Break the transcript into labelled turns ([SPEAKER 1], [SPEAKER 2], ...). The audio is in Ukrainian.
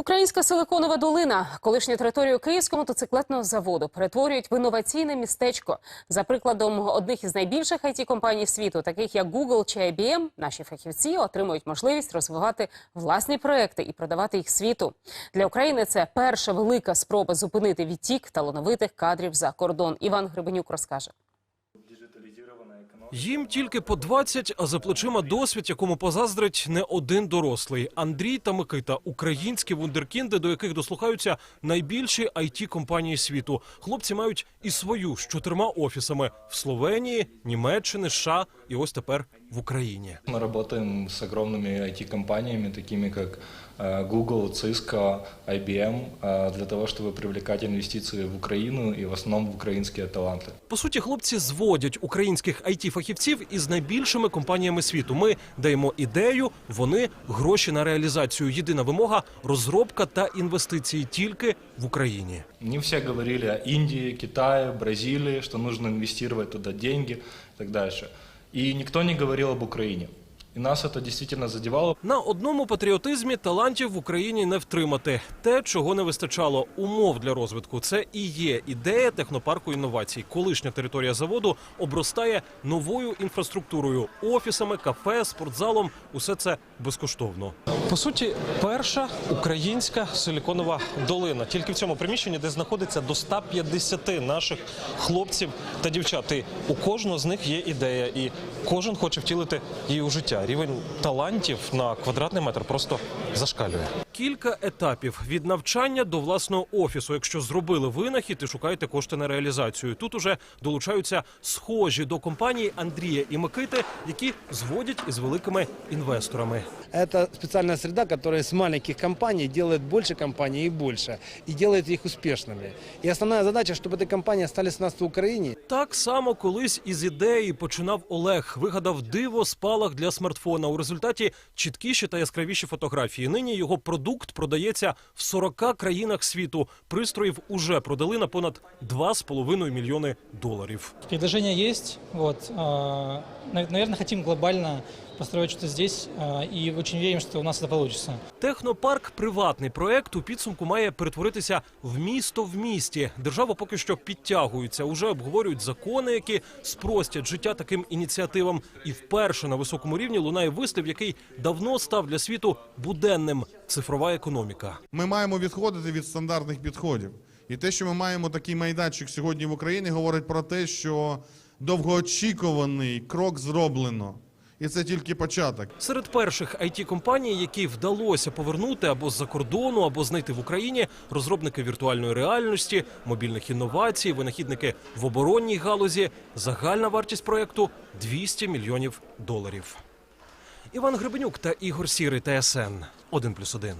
[SPEAKER 1] Українська силиконова долина, колишню територію Київського мотоциклетного заводу, перетворюють в інноваційне містечко. За прикладом одних із найбільших it компаній світу, таких як Google чи IBM, наші фахівці отримують можливість розвивати власні проекти і продавати їх світу. Для України це перша велика спроба зупинити відтік талановитих кадрів за кордон. Іван Гребенюк розкаже.
[SPEAKER 2] Їм тільки по 20, а за плечима досвід, якому позаздрить не один дорослий. Андрій та Микита – українські вундеркінди, до яких дослухаються найбільші it компанії світу. Хлопці мають і свою з чотирма офісами в Словенії, Німеччини, США і ось тепер в Україні.
[SPEAKER 3] Мы работаем с огромными IT-компаниями, такими как э, Google, Cisco, IBM, э, для того, чтобы привлекать инвестиции в Украину и в основном в украинские таланты.
[SPEAKER 2] По суті, хлопці зводять українських it фахівців із найбільшими компаніями світу. Ми даємо ідею, вони гроші на реалізацію. Єдина вимога розробка та інвестиції тільки в Україні.
[SPEAKER 3] Не все говорили о Индии, Китае, Бразилии, что нужно инвестировать туда деньги и так дальше. И никто не говорил об Украине. И нас это действительно задевало.
[SPEAKER 2] На одному патріотизмі талантів в Україні не втримати. Те, чого не вистачало умов для розвитку, це і є ідея технопарку інновацій. Колишня територія заводу обростає новою інфраструктурою, офісами, кафе, спортзалом. Усе це безкоштовно. По суті, перша українська силіконова долина. Тільки в цьому приміщенні, де знаходиться до 150 наших хлопців та дівчат. І у кожного з них є ідея, і кожен хоче втілити її у життя. Рівень талантів на квадратний метр просто зашкалює. Кілька етапів від навчання до власного офісу. Якщо зробили винахід і шукаєте кошти на реалізацію. Тут уже долучаються схожі до компанії Андрія і Микити, які зводять із великими інвесторами.
[SPEAKER 4] Это специальная среда, которая с маленьких компаний делает больше компаний и больше, и делает их успешными. И основная задача, чтобы эти компании остались у нас в Украине,
[SPEAKER 2] Так само колись із ідеї починав Олег. Вигадав диво спалах для смартфона. У результаті чіткіші та яскравіші фотографії. Нині його продукт продається в 40 країнах світу. Пристроїв уже продали на понад 2,5 мільйони доларів.
[SPEAKER 5] Предложение есть. Вот, наверное, хотим глобально построить что-то здесь, и очень верим, что у нас это получится.
[SPEAKER 2] Технопарк приватний проект у підсумку має перетворитися в місто в місті. Держава поки що підтягується. Уже обговорюють закони, які спростять життя таким ініціативам. І вперше на високому рівні лунає вислів, який давно став для світу буденним цифрова економіка.
[SPEAKER 6] Ми маємо відходити від стандартних підходів. І те, що ми маємо такий майданчик сьогодні в Україні, говорить про те, що довгоочікуваний крок зроблено. І це тільки початок.
[SPEAKER 2] Серед перших it компаній, які вдалося повернути або з-за кордону, або знайти в Україні, розробники віртуальної реальності, мобільних інновацій, винахідники в оборонній галузі. Загальна вартість проекту 200 мільйонів доларів. Іван Гребенюк та Ігор Сірий, ТСН 1+,1.